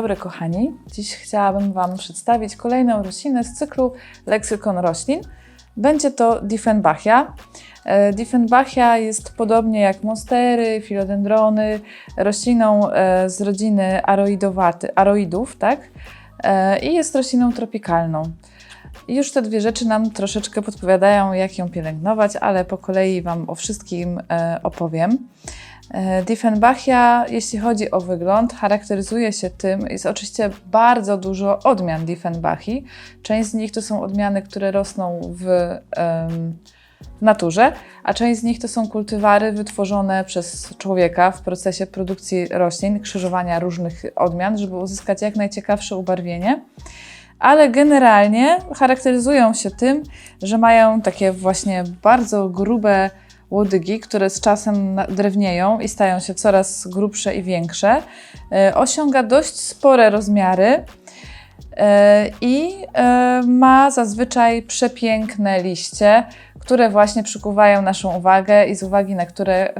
dobry, kochani. Dziś chciałabym Wam przedstawić kolejną roślinę z cyklu Leksykon Roślin. Będzie to Diefenbachia. E, Diefenbachia jest podobnie jak monstery, filodendrony, rośliną e, z rodziny aroidowaty, aroidów, tak? E, I jest rośliną tropikalną. Już te dwie rzeczy nam troszeczkę podpowiadają, jak ją pielęgnować, ale po kolei Wam o wszystkim e, opowiem. E, Diefenbachia, jeśli chodzi o wygląd, charakteryzuje się tym, jest oczywiście bardzo dużo odmian Diefenbachii. Część z nich to są odmiany, które rosną w, w naturze, a część z nich to są kultywary wytworzone przez człowieka w procesie produkcji roślin, krzyżowania różnych odmian, żeby uzyskać jak najciekawsze ubarwienie. Ale generalnie charakteryzują się tym, że mają takie właśnie bardzo grube łodygi, które z czasem drewnieją i stają się coraz grubsze i większe. E, Osiąga dość spore rozmiary e, i e, ma zazwyczaj przepiękne liście, które właśnie przykuwają naszą uwagę i z uwagi na które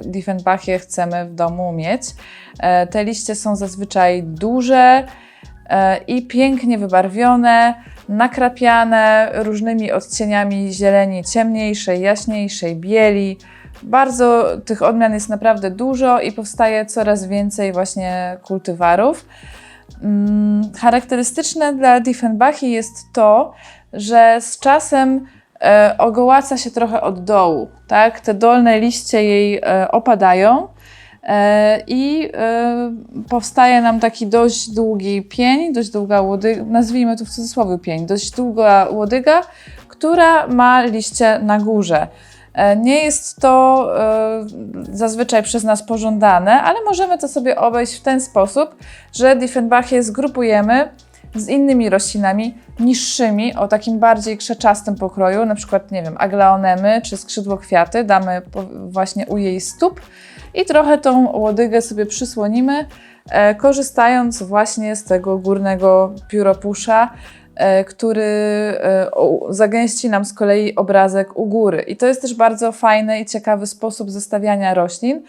Diefenbachie chcemy w domu mieć. Te liście są zazwyczaj duże i pięknie wybarwione, nakrapiane różnymi odcieniami zieleni ciemniejszej, jaśniejszej, bieli. Bardzo tych odmian jest naprawdę dużo i powstaje coraz więcej właśnie kultywarów. Mm, Charakterystyczne dla Diefenbachii jest to, że z czasem e, ogołaca się trochę od dołu, tak? Te dolne liście jej e, opadają e, i e, powstaje nam taki dość długi pień, dość długa łodyga, nazwijmy to w cudzysłowie pień, dość długa łodyga, która ma liście na górze. E, Nie jest to e, zazwyczaj przez nas pożądane, ale możemy to sobie obejść w ten sposób, że Diefenbachie zgrupujemy z innymi roślinami niższymi, o takim bardziej krzeczastym pokroju, na przykład, nie wiem, aglaonemy czy skrzydłokwiaty, damy po- właśnie u jej stóp i trochę tą łodygę sobie przysłonimy, e, korzystając właśnie z tego górnego pióropusza, e, który e, zagęści nam z kolei obrazek u góry. I to jest też bardzo fajny i ciekawy sposób zestawiania roślin.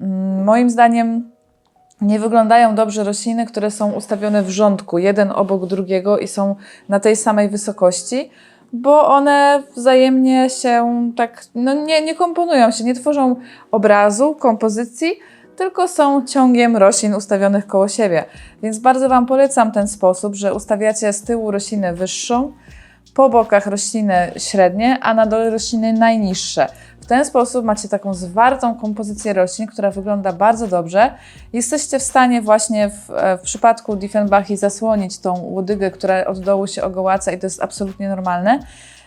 Mm, Moim zdaniem nie wyglądają dobrze rośliny, które są ustawione w rządku, jeden obok drugiego i są na tej samej wysokości, bo one wzajemnie się tak, no nie, nie komponują się, nie tworzą obrazu, kompozycji, tylko są ciągiem roślin ustawionych koło siebie. Więc bardzo Wam polecam ten sposób, że ustawiacie z tyłu roślinę wyższą, po bokach rośliny średnie, a na dole rośliny najniższe. W ten sposób macie taką zwartą kompozycję roślin, która wygląda bardzo dobrze. Jesteście w stanie właśnie w, e, w przypadku Diefenbachii zasłonić tą łodygę, która od dołu się ogołaca i to jest absolutnie normalne.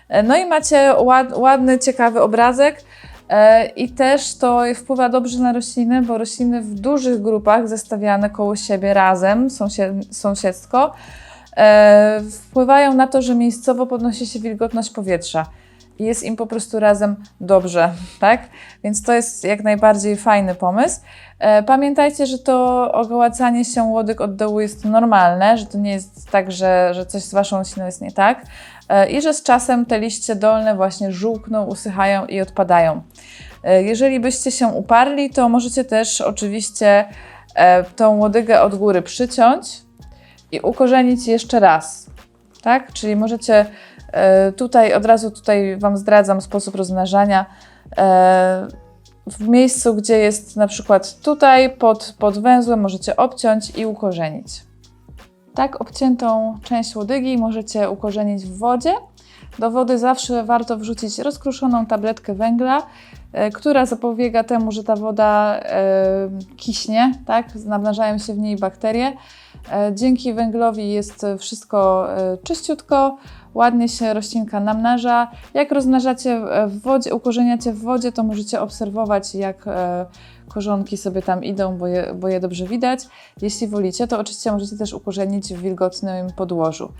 E, No i macie ład, ładny, ciekawy obrazek. E, I też to wpływa dobrze na rośliny, bo rośliny w dużych grupach zestawiane koło siebie razem, sąsied, sąsiedzko, wpływają na to, że miejscowo podnosi się wilgotność powietrza jest im po prostu razem dobrze, tak? Więc to jest jak najbardziej fajny pomysł. E, Pamiętajcie, że to ogołacanie się łodyg od dołu jest normalne, że to nie jest tak, że, że coś z Waszą rośliną jest nie tak e, i że z czasem te liście dolne właśnie żółkną, usychają i odpadają. E, Jeżeli byście się uparli, to możecie też oczywiście tą łodygę od góry przyciąć i ukorzenić jeszcze raz. Tak? Czyli możecie e, tutaj, od razu tutaj Wam zdradzam sposób rozmnażania. E, W miejscu, gdzie jest na przykład tutaj pod, pod węzłem, możecie obciąć i ukorzenić. Tak obciętą część łodygi możecie ukorzenić w wodzie. Do wody zawsze warto wrzucić rozkruszoną tabletkę węgla, która zapobiega temu, że ta woda e, kiśnie, tak? namnażają się w niej bakterie. E, Dzięki węglowi jest wszystko e, czyściutko, ładnie się roślinka namnaża. Jak rozmnażacie w wodzie, ukorzeniacie w wodzie, to możecie obserwować, jak e, korzonki sobie tam idą, bo je, bo je dobrze widać. Jeśli wolicie, to oczywiście możecie też ukorzenić w wilgotnym podłożu,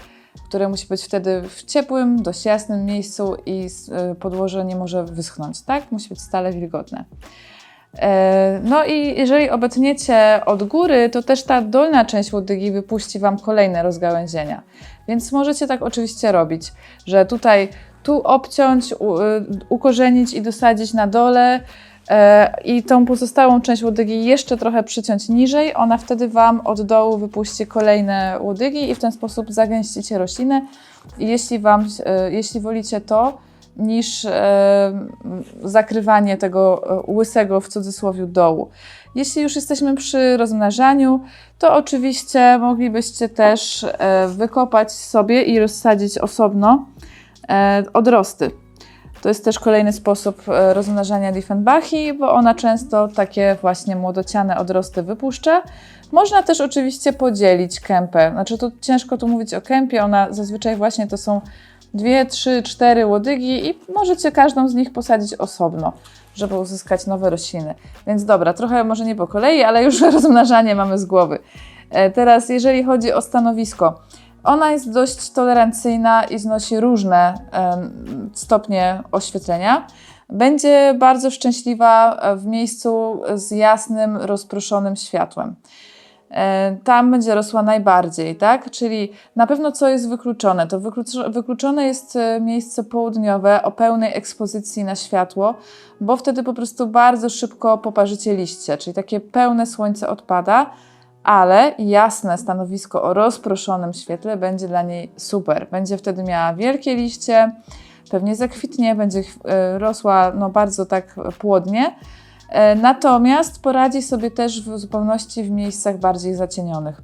które musi być wtedy w ciepłym, dość jasnym miejscu i e, podłoże nie może wyschnąć, tak? Musi być stale wilgotne. E, No i jeżeli obetniecie od góry, to też ta dolna część łodygi wypuści Wam kolejne rozgałęzienia. Więc możecie tak oczywiście robić, że tutaj tu obciąć, y, ukorzenić i dosadzić na dole e, i tą pozostałą część łodygi jeszcze trochę przyciąć niżej. Ona wtedy Wam od dołu wypuści kolejne łodygi i w ten sposób zagęścicie roślinę. Jeśli, wam, e, jeśli wolicie to, niż e, zakrywanie tego e, łysego w cudzysłowie dołu. Jeśli już jesteśmy przy rozmnażaniu, to oczywiście moglibyście też e, wykopać sobie i rozsadzić osobno e, odrosty. To jest też kolejny sposób e, rozmnażania Diefenbachi, bo ona często takie właśnie młodociane odrosty wypuszcza. Można też oczywiście podzielić kępę. Znaczy to ciężko tu mówić o kępie, ona zazwyczaj właśnie to są dwie, trzy, cztery łodygi i możecie każdą z nich posadzić osobno, żeby uzyskać nowe rośliny. Więc dobra, trochę może nie po kolei, ale już rozmnażanie mamy z głowy. E, Teraz, jeżeli chodzi o stanowisko, ona jest dość tolerancyjna i znosi różne stopnie oświetlenia. Będzie bardzo szczęśliwa e, w miejscu z jasnym, rozproszonym światłem. E, Tam będzie rosła najbardziej, tak? Czyli na pewno co jest wykluczone? To wyklucz- wykluczone jest e, miejsce południowe o pełnej ekspozycji na światło, bo wtedy po prostu bardzo szybko poparzycie liście, czyli takie pełne słońce odpada, ale jasne stanowisko o rozproszonym świetle będzie dla niej super. Będzie wtedy miała wielkie liście, pewnie zakwitnie, będzie e, rosła no, bardzo tak płodnie. E, Natomiast poradzi sobie też w zupełności w miejscach bardziej zacienionych.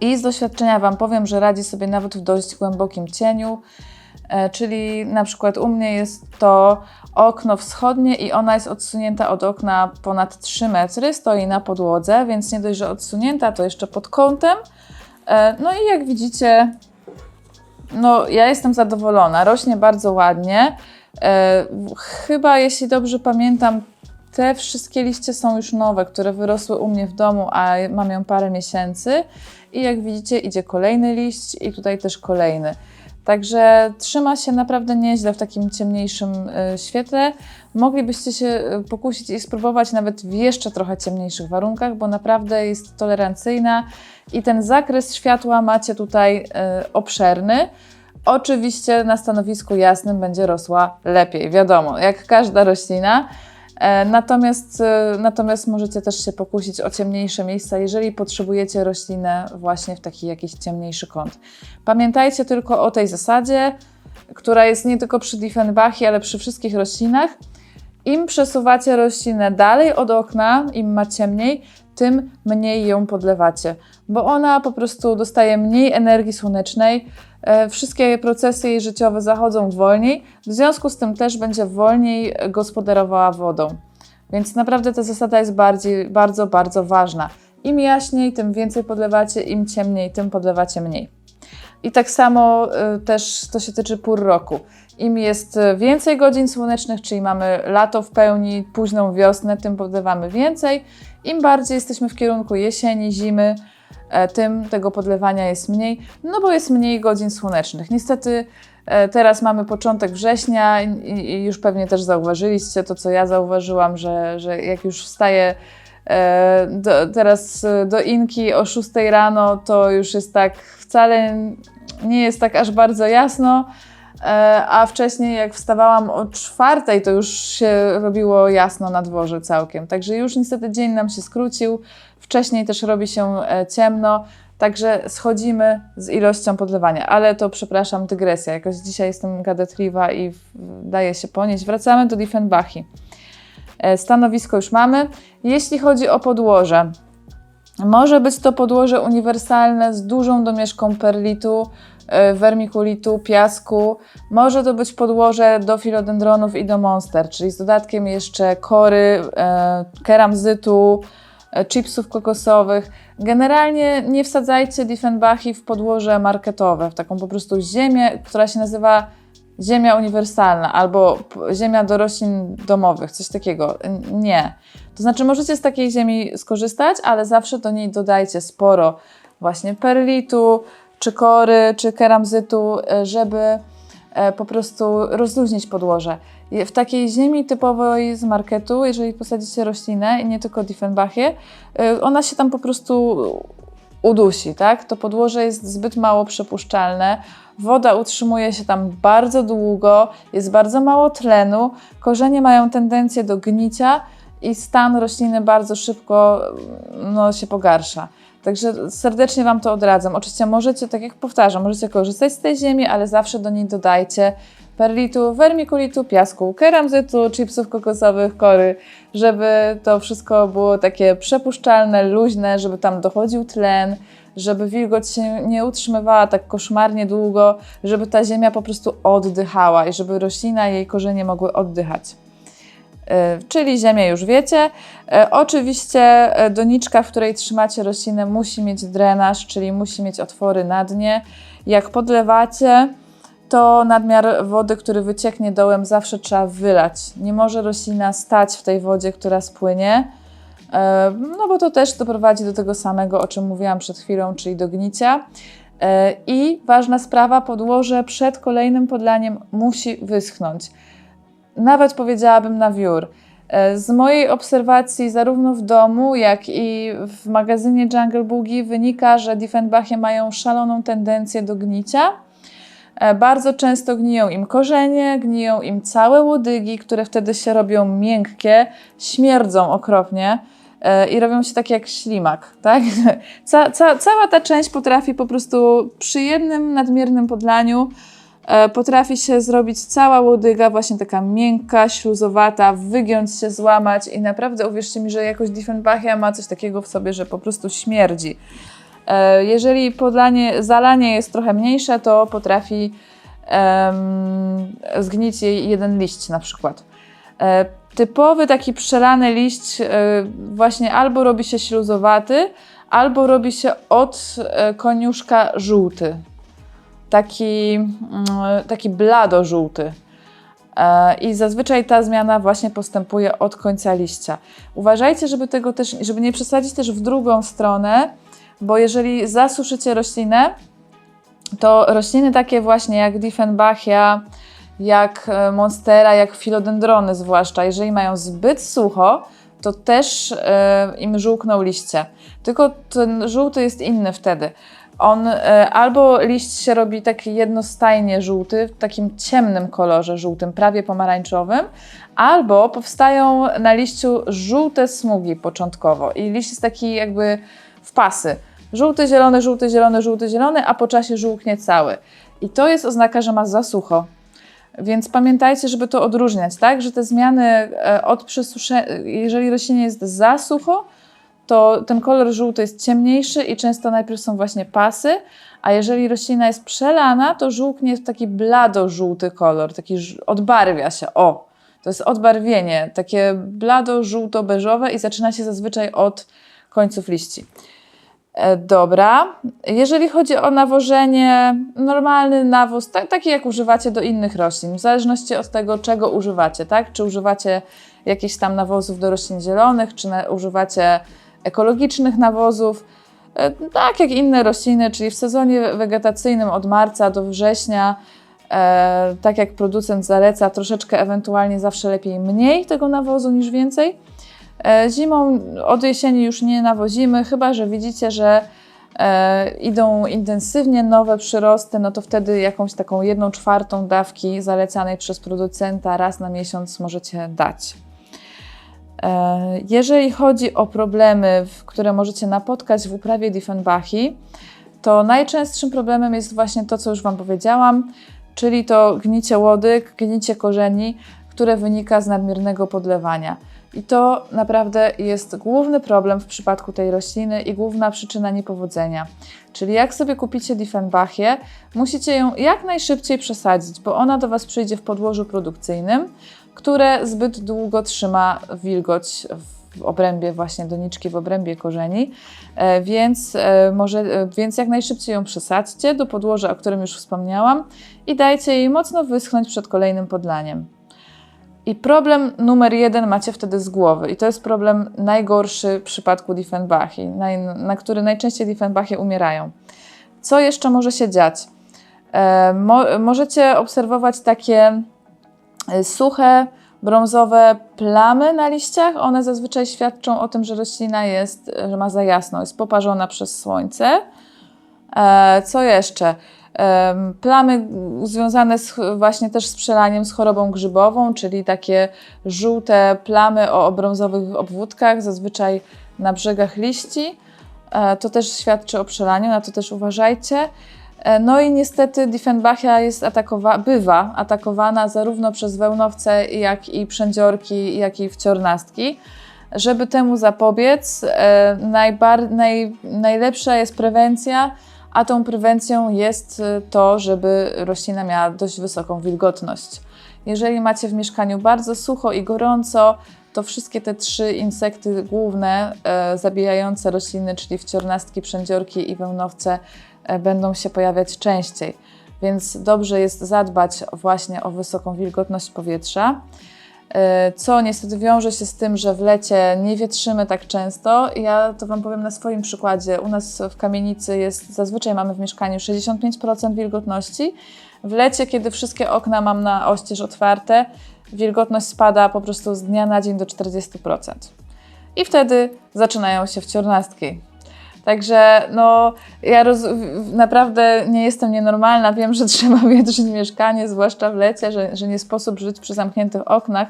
I z doświadczenia Wam powiem, że radzi sobie nawet w dość głębokim cieniu, czyli na przykład u mnie jest to okno wschodnie i ona jest odsunięta od okna ponad 3 metry, stoi na podłodze, więc nie dość, że odsunięta, to jeszcze pod kątem. E, No i jak widzicie, no ja jestem zadowolona, rośnie bardzo ładnie. E, Chyba, jeśli dobrze pamiętam, te wszystkie liście są już nowe, które wyrosły u mnie w domu, a mam ją parę miesięcy. I jak widzicie, idzie kolejny liść i tutaj też kolejny. Także trzyma się naprawdę nieźle w takim ciemniejszym y, świetle. Moglibyście się y, pokusić i spróbować nawet w jeszcze trochę ciemniejszych warunkach, bo naprawdę jest tolerancyjna i ten zakres światła macie tutaj y, obszerny. Oczywiście na stanowisku jasnym będzie rosła lepiej, wiadomo, jak każda roślina. E, Natomiast, e, natomiast możecie też się pokusić o ciemniejsze miejsca, jeżeli potrzebujecie roślinę właśnie w taki jakiś ciemniejszy kąt. Pamiętajcie tylko o tej zasadzie, która jest nie tylko przy Diefenbachie, ale przy wszystkich roślinach. Im przesuwacie roślinę dalej od okna, im ma ciemniej, tym mniej ją podlewacie, bo ona po prostu dostaje mniej energii słonecznej, wszystkie procesy jej życiowe zachodzą wolniej, w związku z tym też będzie wolniej gospodarowała wodą. Więc naprawdę ta zasada jest bardziej, bardzo, bardzo ważna. Im jaśniej, tym więcej podlewacie, im ciemniej, tym podlewacie mniej. I tak samo y, też to się tyczy pór roku. Im jest y, więcej godzin słonecznych, czyli mamy lato w pełni, późną wiosnę, tym podlewamy więcej. Im bardziej jesteśmy w kierunku jesieni, zimy, e, tym tego podlewania jest mniej, no bo jest mniej godzin słonecznych. Niestety e, teraz mamy początek września i, już pewnie też zauważyliście to, co ja zauważyłam, że, że jak już wstaję e, do, teraz e, do Inki o 6 rano, to już jest tak wcale nie jest tak aż bardzo jasno, e, a wcześniej jak wstawałam o czwartej, to już się robiło jasno na dworze całkiem. Także już niestety dzień nam się skrócił, wcześniej też robi się e, ciemno, także schodzimy z ilością podlewania. Ale to przepraszam, dygresja, jakoś dzisiaj jestem gadatliwa i daje się ponieść. Wracamy do Diefenbachi. E, Stanowisko już mamy. Jeśli chodzi o podłoże, Może być to podłoże uniwersalne z dużą domieszką perlitu, e, wermikulitu, piasku. Może to być podłoże do filodendronów i do monster, czyli z dodatkiem jeszcze kory, e, keramzytu, e, chipsów kokosowych. Generalnie nie wsadzajcie Diefenbachi w podłoże marketowe, w taką po prostu ziemię, która się nazywa ziemia uniwersalna albo ziemia do roślin domowych, coś takiego. Nie. To znaczy, możecie z takiej ziemi skorzystać, ale zawsze do niej dodajcie sporo właśnie perlitu, czy kory, czy keramzytu, e, żeby e, po prostu rozluźnić podłoże. W takiej ziemi typowej z marketu, jeżeli posadzicie roślinę i nie tylko Diefenbachie, e, ona się tam po prostu udusi, tak? To podłoże jest zbyt mało przepuszczalne, woda utrzymuje się tam bardzo długo, jest bardzo mało tlenu, korzenie mają tendencję do gnicia i stan rośliny bardzo szybko no, się pogarsza. Także serdecznie Wam to odradzam. Oczywiście możecie, tak jak powtarzam, możecie korzystać z tej ziemi, ale zawsze do niej dodajcie perlitu, wermikulitu, piasku, keramzytu, chipsów kokosowych, kory, żeby to wszystko było takie przepuszczalne, luźne, żeby tam dochodził tlen, żeby wilgoć się nie utrzymywała tak koszmarnie długo, żeby ta ziemia po prostu oddychała i żeby roślina i jej korzenie mogły oddychać. E, Czyli ziemię już wiecie. E, Oczywiście e, doniczka, w której trzymacie roślinę, musi mieć drenaż, czyli musi mieć otwory na dnie. Jak podlewacie, to nadmiar wody, który wycieknie dołem, zawsze trzeba wylać. Nie może roślina stać w tej wodzie, która spłynie, no bo to też doprowadzi do tego samego, o czym mówiłam przed chwilą, czyli do gnicia. I ważna sprawa, podłoże przed kolejnym podlaniem musi wyschnąć nawet powiedziałabym na wiór. E, Z mojej obserwacji, zarówno w domu, jak i w magazynie Jungle Boogie, wynika, że Diefenbachie mają szaloną tendencję do gnicia. E, Bardzo często gniją im korzenie, gniją im całe łodygi, które wtedy się robią miękkie, śmierdzą okropnie e, i robią się takie jak ślimak, tak? Ca, ca, cała ta część potrafi po prostu przy jednym nadmiernym podlaniu potrafi się zrobić cała łodyga właśnie taka miękka, śluzowata, wygiąć się, złamać i naprawdę uwierzcie mi, że jakoś Diefenbachia ma coś takiego w sobie, że po prostu śmierdzi. E, Jeżeli podlanie, zalanie jest trochę mniejsze, to potrafi em, zgnić jej jeden liść na przykład. E, typowy taki przelany liść e, właśnie albo robi się śluzowaty, albo robi się od e, koniuszka żółty. Taki, mm, taki blado-żółty. E, I zazwyczaj ta zmiana właśnie postępuje od końca liścia. Uważajcie, żeby tego też, żeby nie przesadzić też w drugą stronę, bo jeżeli zasuszycie roślinę, to rośliny takie właśnie jak Diefenbachia, jak e, Monstera, jak filodendrony zwłaszcza, jeżeli mają zbyt sucho, to też e, im żółkną liście. Tylko ten żółty jest inny wtedy. On e, albo liść się robi taki jednostajnie żółty, w takim ciemnym kolorze żółtym, prawie pomarańczowym, albo powstają na liściu żółte smugi początkowo i liść jest taki jakby w pasy. Żółty, zielony, żółty, zielony, żółty, zielony, a po czasie żółknie cały. I to jest oznaka, że ma za sucho. Więc pamiętajcie, żeby to odróżniać, tak? Że te zmiany e, od przesuszenia, jeżeli roślinie jest za sucho, to ten kolor żółty jest ciemniejszy i często najpierw są właśnie pasy, a jeżeli roślina jest przelana, to żółknie w taki blado-żółty kolor, taki odbarwia się. O, to jest odbarwienie, takie blado-żółto-beżowe i zaczyna się zazwyczaj od końców liści. E, Dobra. Jeżeli chodzi o nawożenie, normalny nawóz, tak, taki jak używacie do innych roślin, w zależności od tego, czego używacie, tak? Czy używacie jakichś tam nawozów do roślin zielonych, czy używacie ekologicznych nawozów, e, tak jak inne rośliny, czyli w sezonie wegetacyjnym od marca do września, e, tak jak producent zaleca, troszeczkę ewentualnie zawsze lepiej mniej tego nawozu niż więcej. E, Zimą od jesieni już nie nawozimy, chyba że widzicie, że idą intensywnie nowe przyrosty, no to wtedy jakąś taką jedną czwartą dawki zalecanej przez producenta raz na miesiąc możecie dać. E, Jeżeli chodzi o problemy, które możecie napotkać w uprawie Diefenbachi, to najczęstszym problemem jest właśnie to, co już Wam powiedziałam, czyli to gnicie łodyg, gnicie korzeni, które wynika z nadmiernego podlewania. I to naprawdę jest główny problem w przypadku tej rośliny i główna przyczyna niepowodzenia. Czyli jak sobie kupicie Diefenbachię, musicie ją jak najszybciej przesadzić, bo ona do Was przyjdzie w podłożu produkcyjnym, które zbyt długo trzyma wilgoć w obrębie właśnie doniczki, w obrębie korzeni, e, więc, e, może, e, więc jak najszybciej ją przesadźcie do podłoża, o którym już wspomniałam i dajcie jej mocno wyschnąć przed kolejnym podlaniem. I problem numer jeden macie wtedy z głowy. I to jest problem najgorszy w przypadku Diefenbachi, na, na który najczęściej Diefenbachie umierają. Co jeszcze może się dziać? E, mo, możecie obserwować takie suche, brązowe plamy na liściach. One zazwyczaj świadczą o tym, że roślina jest, że ma za jasno, jest poparzona przez słońce. E, co jeszcze? Plamy związane z, właśnie też z przelaniem z chorobą grzybową, czyli takie żółte plamy o brązowych obwódkach, zazwyczaj na brzegach liści. E, to też świadczy o przelaniu, na to też uważajcie. E, no i niestety Diefenbachia jest atakowa bywa atakowana zarówno przez wełnowce, jak i przędziorki, jak i wciornastki. Żeby temu zapobiec, e, naj, najlepsza jest prewencja, a tą prewencją jest e, to, żeby roślina miała dość wysoką wilgotność. Jeżeli macie w mieszkaniu bardzo sucho i gorąco, to wszystkie te trzy insekty główne e, zabijające rośliny, czyli wciornastki, przędziorki i wełnowce, będą się pojawiać częściej. Więc dobrze jest zadbać właśnie o wysoką wilgotność powietrza. E, co niestety wiąże się z tym, że w lecie nie wietrzymy tak często. Ja to Wam powiem na swoim przykładzie. U nas w kamienicy jest, zazwyczaj mamy w mieszkaniu 65% wilgotności. W lecie, kiedy wszystkie okna mam na oścież otwarte, wilgotność spada po prostu z dnia na dzień do 40%. I wtedy zaczynają się wciornastki. Także no, ja naprawdę nie jestem nienormalna. Wiem, że trzeba wietrzyć mieszkanie, zwłaszcza w lecie, że, że nie sposób żyć przy zamkniętych oknach,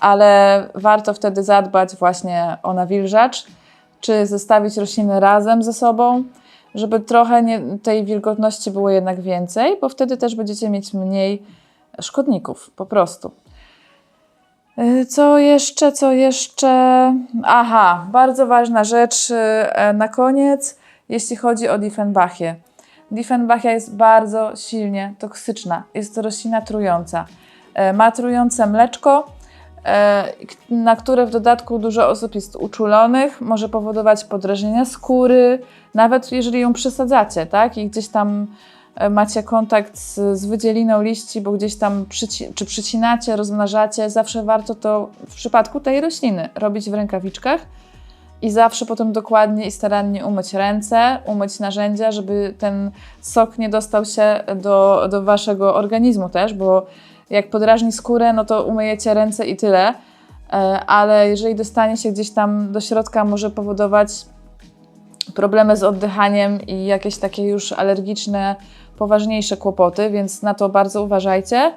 ale warto wtedy zadbać właśnie o nawilżacz, czy zestawić rośliny razem ze sobą, żeby trochę nie, tej wilgotności było jednak więcej, bo wtedy też będziecie mieć mniej szkodników po prostu. Y, co jeszcze, co jeszcze? Aha, bardzo ważna rzecz y, na koniec, jeśli chodzi o Diefenbachię. Diefenbachia jest bardzo silnie toksyczna. Jest to roślina trująca. Y, ma trujące mleczko, na które w dodatku dużo osób jest uczulonych. Może powodować podrażnienia skóry, nawet jeżeli ją przesadzacie, tak? I gdzieś tam E, macie kontakt z, z wydzieliną liści, bo gdzieś tam przyci czy przycinacie, rozmnażacie, zawsze warto to w przypadku tej rośliny robić w rękawiczkach i zawsze potem dokładnie i starannie umyć ręce, umyć narzędzia, żeby ten sok nie dostał się do, do waszego organizmu też, bo jak podrażni skórę, no to umyjecie ręce i tyle, e, ale jeżeli dostanie się gdzieś tam do środka, może powodować problemy z oddychaniem i jakieś takie już alergiczne poważniejsze kłopoty, więc na to bardzo uważajcie.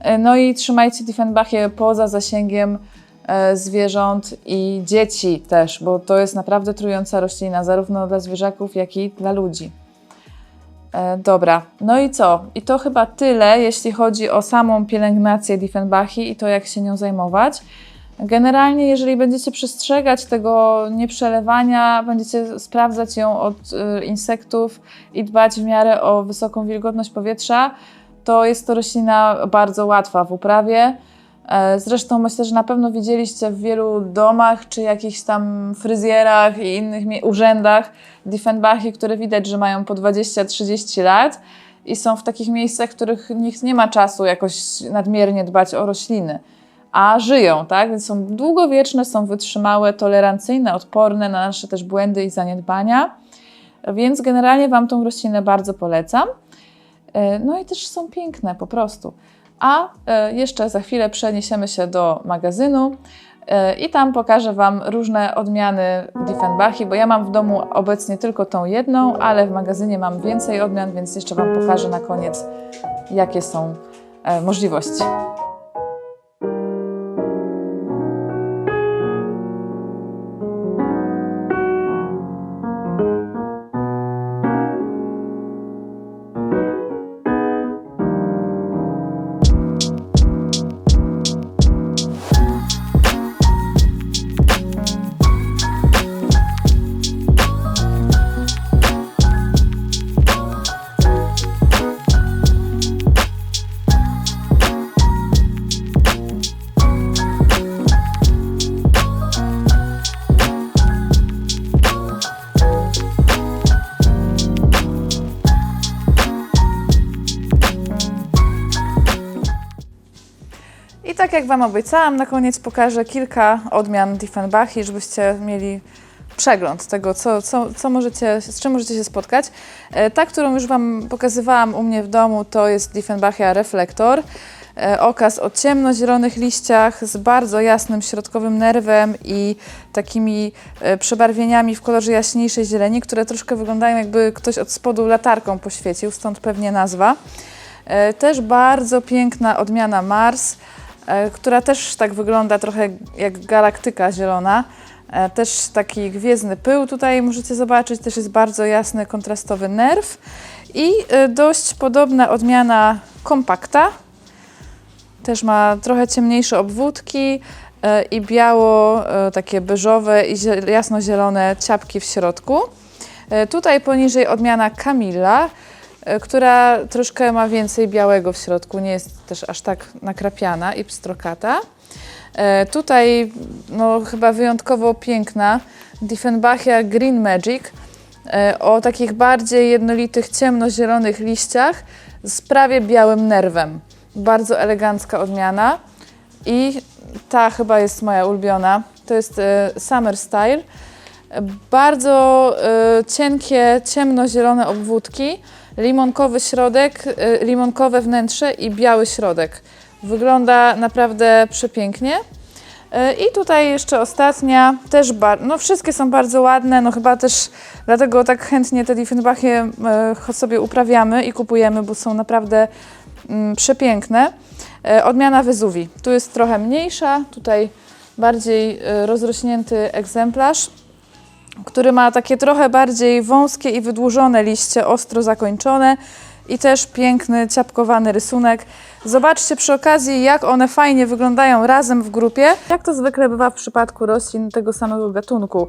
E, no i trzymajcie Diefenbachie poza zasięgiem e, zwierząt i dzieci też, bo to jest naprawdę trująca roślina, zarówno dla zwierzaków, jak i dla ludzi. E, dobra, no i co? I to chyba tyle, jeśli chodzi o samą pielęgnację Diefenbachi i to, jak się nią zajmować. Generalnie, jeżeli będziecie przestrzegać tego nieprzelewania, będziecie sprawdzać ją od y, insektów i dbać w miarę o wysoką wilgotność powietrza, to jest to roślina bardzo łatwa w uprawie. E, zresztą myślę, że na pewno widzieliście w wielu domach czy jakichś tam fryzjerach i innych urzędach Diefenbachy, które widać, że mają po 20-30 lat i są w takich miejscach, w których nikt nie ma czasu jakoś nadmiernie dbać o rośliny a żyją, tak? Więc są długowieczne, są wytrzymałe, tolerancyjne, odporne na nasze też błędy i zaniedbania. Więc generalnie Wam tą roślinę bardzo polecam. E, no i też są piękne po prostu. A e, jeszcze za chwilę przeniesiemy się do magazynu e, i tam pokażę Wam różne odmiany Diefenbachi, bo ja mam w domu obecnie tylko tą jedną, ale w magazynie mam więcej odmian, więc jeszcze Wam pokażę na koniec, jakie są możliwości. Tak jak Wam obiecałam, na koniec pokażę kilka odmian Diefenbachi, żebyście mieli przegląd tego, co, co, co możecie, z czym możecie się spotkać. E, Ta, którą już Wam pokazywałam u mnie w domu, to jest Diefenbachia Reflektor. E, Okaz o ciemnozielonych liściach z bardzo jasnym środkowym nerwem i takimi e, przebarwieniami w kolorze jaśniejszej zieleni, które troszkę wyglądają jakby ktoś od spodu latarką poświecił, stąd pewnie nazwa. Też bardzo piękna odmiana Mars, która też tak wygląda trochę jak galaktyka zielona. E, Też taki gwiezdny pył tutaj możecie zobaczyć, też jest bardzo jasny, kontrastowy nerw. I e, dość podobna odmiana kompakta, też ma trochę ciemniejsze obwódki e, i biało, e, takie beżowe i zie- jasnozielone ciapki w środku. E, Tutaj poniżej odmiana Camilla, e, która troszkę ma więcej białego w środku, nie jest też aż tak nakrapiana i pstrokata. E, Tutaj no, chyba wyjątkowo piękna Diefenbachia Green Magic e, o takich bardziej jednolitych, ciemnozielonych liściach z prawie białym nerwem. Bardzo elegancka odmiana i ta chyba jest moja ulubiona. To jest e, Summer Style. E, Bardzo e, cienkie, ciemnozielone obwódki, limonkowy środek, e, limonkowe wnętrze i biały środek. Wygląda naprawdę przepięknie. E, I tutaj jeszcze ostatnia, też bar- no wszystkie są bardzo ładne, no chyba też dlatego tak chętnie te Diefenbachie e, sobie uprawiamy i kupujemy, bo są naprawdę mm, przepiękne. Odmiana Wezuwi. Tu jest trochę mniejsza, tutaj bardziej rozrośnięty egzemplarz, który ma takie trochę bardziej wąskie i wydłużone liście, ostro zakończone i też piękny, ciapkowany rysunek. Zobaczcie przy okazji, jak one fajnie wyglądają razem w grupie. Jak to zwykle bywa w przypadku roślin tego samego gatunku.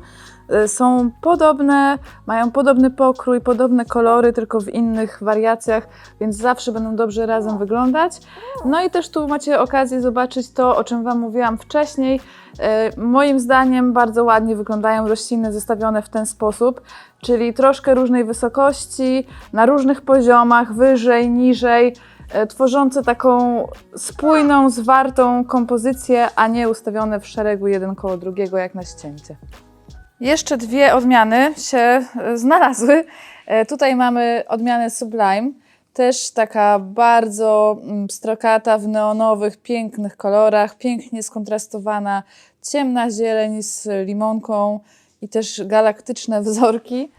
Y, Są podobne, mają podobny pokrój, podobne kolory, tylko w innych wariacjach, więc zawsze będą dobrze razem wyglądać. No i też tu macie okazję zobaczyć to, o czym Wam mówiłam wcześniej. Y, Moim zdaniem bardzo ładnie wyglądają rośliny zestawione w ten sposób, czyli troszkę różnej wysokości, na różnych poziomach, wyżej, niżej, e, tworzące taką spójną, zwartą kompozycję, a nie ustawione w szeregu jeden koło drugiego jak na ścięcie. Jeszcze dwie odmiany się e, znalazły. E, Tutaj mamy odmianę Sublime, też taka bardzo mm, pstrokata w neonowych, pięknych kolorach, pięknie skontrastowana, ciemna zieleń z limonką i też galaktyczne wzorki.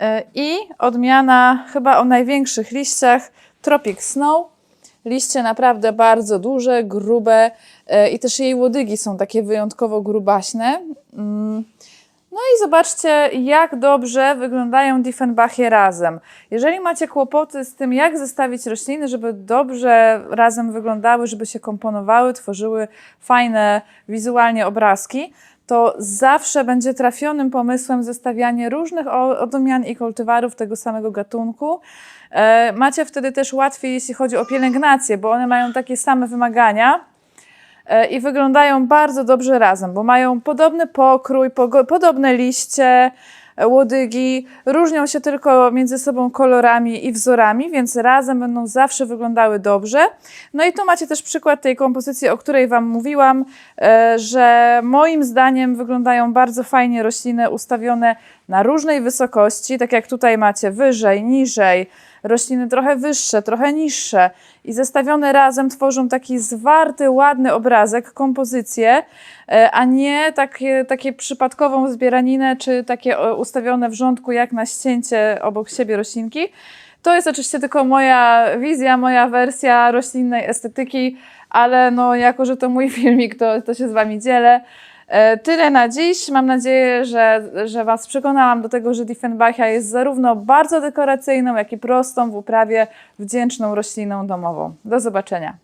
E, I odmiana chyba o największych liściach Tropic Snow. Liście naprawdę bardzo duże, grube i też jej łodygi są takie wyjątkowo grubaśne. No i zobaczcie, jak dobrze wyglądają Diefenbachie razem. Jeżeli macie kłopoty z tym, jak zestawić rośliny, żeby dobrze razem wyglądały, żeby się komponowały, tworzyły fajne wizualnie obrazki, to zawsze będzie trafionym pomysłem zestawianie różnych odmian i kultywarów tego samego gatunku. E, Macie wtedy też łatwiej, jeśli chodzi o pielęgnację, bo one mają takie same wymagania i wyglądają bardzo dobrze razem, bo mają podobny pokrój, podobne liście, e, łodygi, różnią się tylko między sobą kolorami i wzorami, więc razem będą zawsze wyglądały dobrze. No i tu macie też przykład tej kompozycji, o której Wam mówiłam, e, że moim zdaniem wyglądają bardzo fajnie rośliny ustawione na różnej wysokości, tak jak tutaj macie wyżej, niżej, rośliny trochę wyższe, trochę niższe i zestawione razem tworzą taki zwarty, ładny obrazek, kompozycję, e, a nie takie, takie przypadkową zbieraninę, czy takie e, ustawione w rządku jak na ścięcie obok siebie roślinki. To jest oczywiście tylko moja wizja, moja wersja roślinnej estetyki, ale no jako, że to mój filmik, to, to się z Wami dzielę. E, Tyle na dziś. Mam nadzieję, że, że Was przekonałam do tego, że Diefenbachia jest zarówno bardzo dekoracyjną, jak i prostą w uprawie wdzięczną rośliną domową. Do zobaczenia.